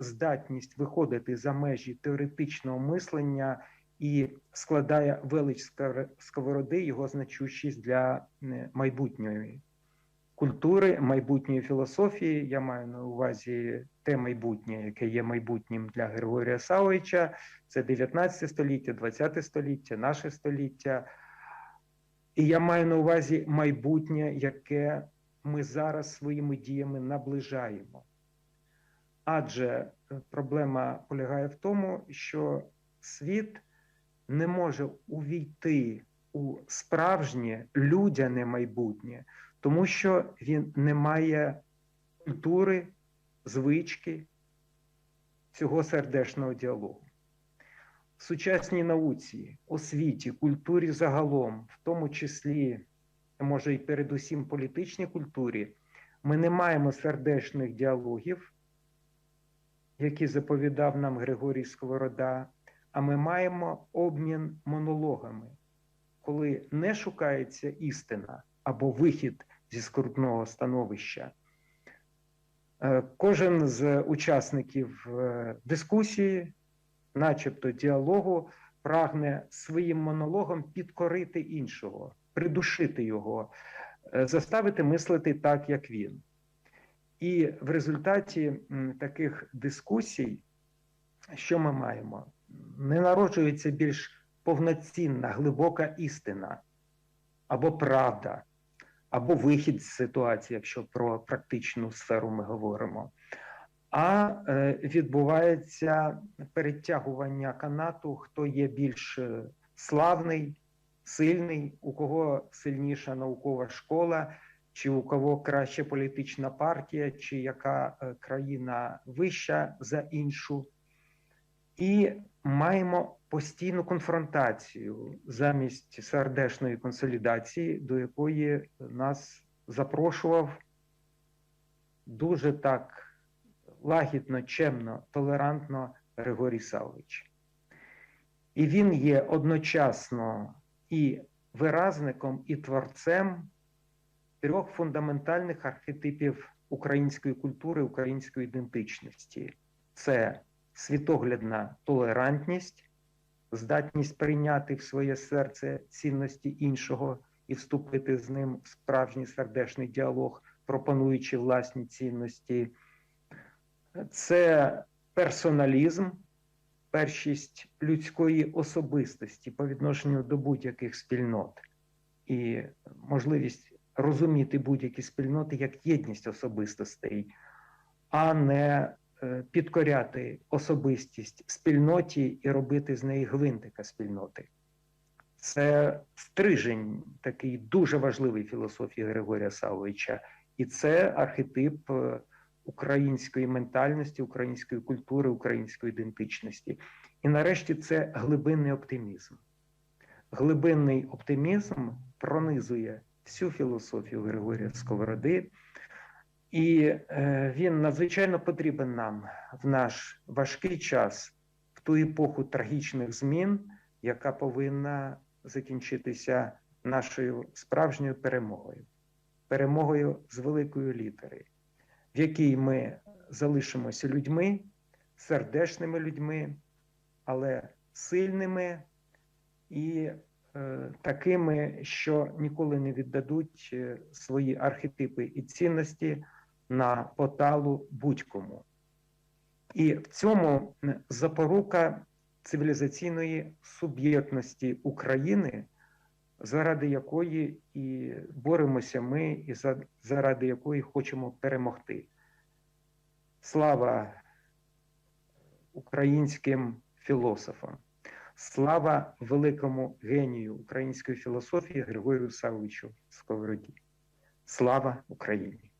здатність виходити за межі теоретичного мислення і складає велич сковороди його значущість для е, майбутньої культури, майбутньої філософії. Я маю на увазі те майбутнє, яке є майбутнім для Григорія Савовича. Це 19 століття, 20 століття, наше століття. І я маю на увазі майбутнє, яке ми зараз своїми діями наближаємо. Адже е, проблема полягає в тому, що світ не може увійти у справжнє людяне майбутнє, тому що він не має культури, звички цього сердечного діалогу. В сучасній науці, освіті, культурі загалом, в тому числі, може, і передусім політичній культурі, ми не маємо сердечних діалогів, які заповідав нам Григорій Сковорода, а ми маємо обмін монологами, коли не шукається істина або вихід зі скрутного становища. Е, Кожен з учасників е, дискусії, начебто діалогу, прагне своїм монологом підкорити іншого, придушити його, е, заставити мислити так, як він. І в результаті таких дискусій, що ми маємо? Не народжується більш повноцінна, глибока істина або правда, або вихід з ситуації, якщо про практичну сферу ми говоримо. А е, відбувається перетягування канату, хто є більш е, славний, сильний, у кого сильніша наукова школа, чи у кого краща політична партія, чи яка е, країна вища за іншу. І маємо постійну конфронтацію замість сердечної консолідації, до якої нас запрошував дуже так лагідно, чемно, толерантно Григорій Савович. І він є одночасно і виразником, і творцем трьох фундаментальних архетипів української культури, української ідентичності. Це світоглядна толерантність, здатність прийняти в своє серце цінності іншого і вступити з ним в справжній сердечний діалог, пропонуючи власні цінності. Це персоналізм, першість людської особистості по відношенню до будь-яких спільнот і можливість розуміти будь-які спільноти як єдність особистостей, а не е, підкоряти особистість спільноті і робити з неї гвинтика спільноти. Це стрижень, такий дуже важливий філософії Григорія Савовича, і це архетип е, української ментальності, української культури, української ідентичності. І нарешті це глибинний оптимізм. Глибинний оптимізм пронизує всю філософію Григорія Сковороди, і е, він надзвичайно потрібен нам в наш важкий час, в ту епоху трагічних змін, яка повинна закінчитися нашою справжньою перемогою, перемогою з великої літери, в якій ми залишимося людьми, сердечними людьми, але сильними і такими, що ніколи не віддадуть е, свої архетипи і цінності на поталу будь-кому. І в цьому запорука цивілізаційної суб'єктності України, заради якої і боремося ми, і заради якої хочемо перемогти. Слава українським філософам, слава великому генію української філософії Григорію Савовичу Сковороді. Слава Україні!